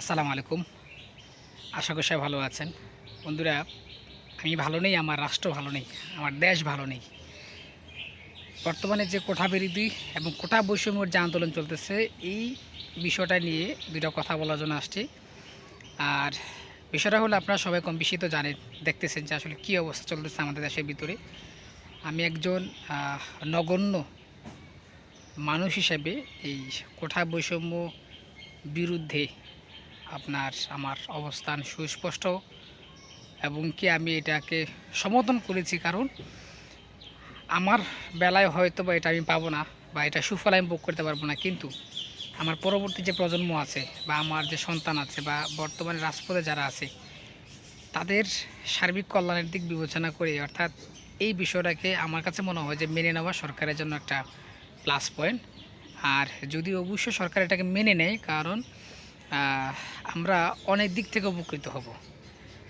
আসসালামু আলাইকুম। আশা করি সবাই ভালো আছেন। বন্ধুরা, আমি ভালো নেই, আমার রাষ্ট্র ভালো নেই, আমার দেশ ভালো নেই। বর্তমানে যে কোঠা বিরোধী এবং কোঠা বৈষম্যের যে আন্দোলন চলতেছে, এই বিষয়টা নিয়ে দুটো কথা বলার জন্য আসছি। আর বিষয়টা হলো, আপনারা সবাই কম বেশি তো জানেন, দেখতেছেন যে আসলে কী অবস্থা চলতেছে আমাদের দেশের ভিতরে। আমি একজন নগণ্য মানুষ হিসেবে এই কোঠা বৈষম্য বিরুদ্ধে আপনার, আমার অবস্থান সুস্পষ্ট এবং কি আমি এটাকে সমর্থন করেছি, কারণ আমার বেলায় হয়তো বা এটা আমি পাবো না বা এটা সুফল আমি ভোগ করতে পারব না। কিন্তু আমার পরবর্তী যে প্রজন্ম আছে বা আমার যে সন্তান আছে বা বর্তমানে রাজপথে যারা আছে, তাদের সার্বিক কল্যাণের দিক বিবেচনা করে, অর্থাৎ এই বিষয়টাকে আমার কাছে মনে হয় যে মেনে নেওয়া সরকারের জন্য একটা প্লাস পয়েন্ট আর যদি অবশ্যই সরকার এটাকে মেনে নেয়, কারণ আমরা অনেক দিক থেকে উপকৃত হব।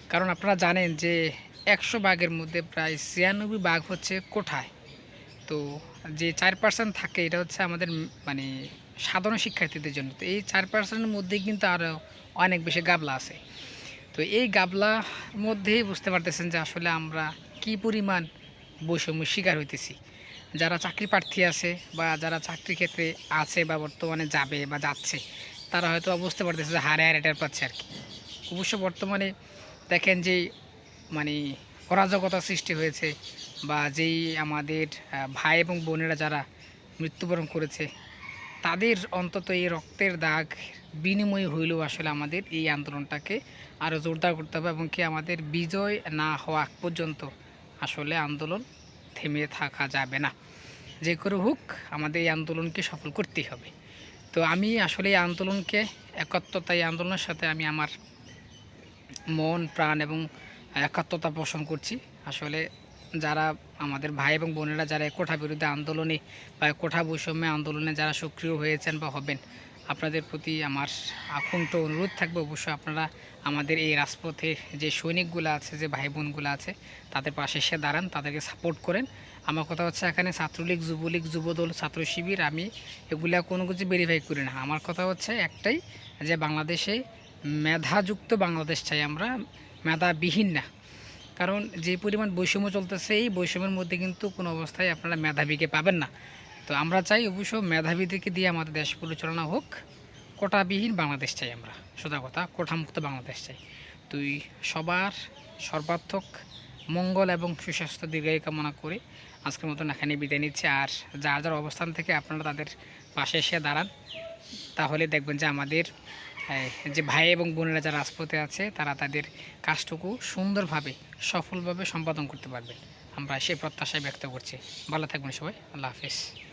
কারণ আপনারা জানেন যে একশো বাঘের মধ্যে প্রায় ছিয়ানব্বই বাঘ হচ্ছে কোঠায়। তো যে চার পার্সেন্ট থাকে, এটা হচ্ছে আমাদের মানে সাধারণ শিক্ষার্থীদের জন্য। তো এই চার পার্সেন্টের মধ্যেই কিন্তু আরও অনেক বেশি গাবলা আছে। তো এই গাবলার মধ্যেই বুঝতে পারতেছেন যে আসলে আমরা কি পরিমাণ বৈষম্য শিকার হইতেছি। যারা চাকরি প্রার্থী আছে বা যারা চাকরি ক্ষেত্রে আছে বা বর্তমানে যাবে বা যাচ্ছে তারা হয়তো বুঝতে পারতেছে যে হারে হারে টের পাচ্ছে আর কি। অবশ্য বর্তমানে দেখেন যে মানে অরাজকতা সৃষ্টি হয়েছে বা যেই আমাদের ভাই এবং বোনেরা যারা মৃত্যুবরণ করেছে, তাদের অন্তত এই রক্তের দাগ বিনিময় হইলেও আসলে আমাদের এই আন্দোলনটাকে আরও জোরদার করতে হবে এবং কি আমাদের বিজয় না হওয়া পর্যন্ত আসলে আন্দোলন থেমে থাকা যাবে না। যে করে হোক, আমাদের এই আন্দোলনকে সফল করতেই হবে। তো আমি আসলে এই আন্দোলনকে একত্রতা এই আন্দোলনের সাথে আমি আমার মন, প্রাণ এবং একাত্মতা পোষণ করছি। আসলে যারা আমাদের ভাই এবং বোনেরা যারা এই কোঠা বিরুদ্ধে আন্দোলনে বা কোঠা বৈষম্যে আন্দোলনে যারা সক্রিয় হয়েছেন বা হবেন, আপনাদের প্রতি আমার আকুণ্ঠ অনুরোধ থাকবে। অবশ্যই আপনারা আমাদের এই রাজপথে যে সৈনিকগুলো আছে, যে ভাই বোনগুলো আছে, তাদের পাশে এসে দাঁড়ান, তাদেরকে সাপোর্ট করেন আমার কথা হচ্ছে এখানে ছাত্রলীগ, যুবলীগ, যুবদল, ছাত্র শিবির, আমি এগুলা কোনো কিছু ভেরিফাই করি না। আমার কথা হচ্ছে একটাই যে বাংলাদেশে মেধাযুক্ত বাংলাদেশ চাই আমরা, মেধাবিহীন না। কারণ যে পরিমাণ বৈষম্য চলতেছে, এই বৈষম্যের মধ্যে কিন্তু কোনো অবস্থায় আপনারা মেধাবীকে পাবেন না। তো আমরা চাই অবশ্য মেধাবীদেরকে দিয়ে আমাদের দেশ পরিচালনা হোক। কোটাবিহীন বাংলাদেশ চাই আমরা, সোজা কথা কোঠামুক্ত বাংলাদেশ চাই। তুই সবার সর্বাত্মক মঙ্গল এবং সুস্বাস্থ্য দীর্ঘায়ু কামনা করে আজকের মতন এখানে বিদায় নিচ্ছে। আর যার যার অবস্থান থেকে আপনারা তাদের পাশে এসে দাঁড়ান, তাহলে দেখবেন যে আমাদের যে ভাই এবং বোনেরা যারা রাজপথে আছে, তারা তাদের কাজটুকু সুন্দরভাবে, সফলভাবে সম্পাদন করতে পারবেন আমরা সেই প্রত্যাশায় ব্যক্ত করছি। ভালো থাকবেন সবাই। আল্লাহ হাফিজ।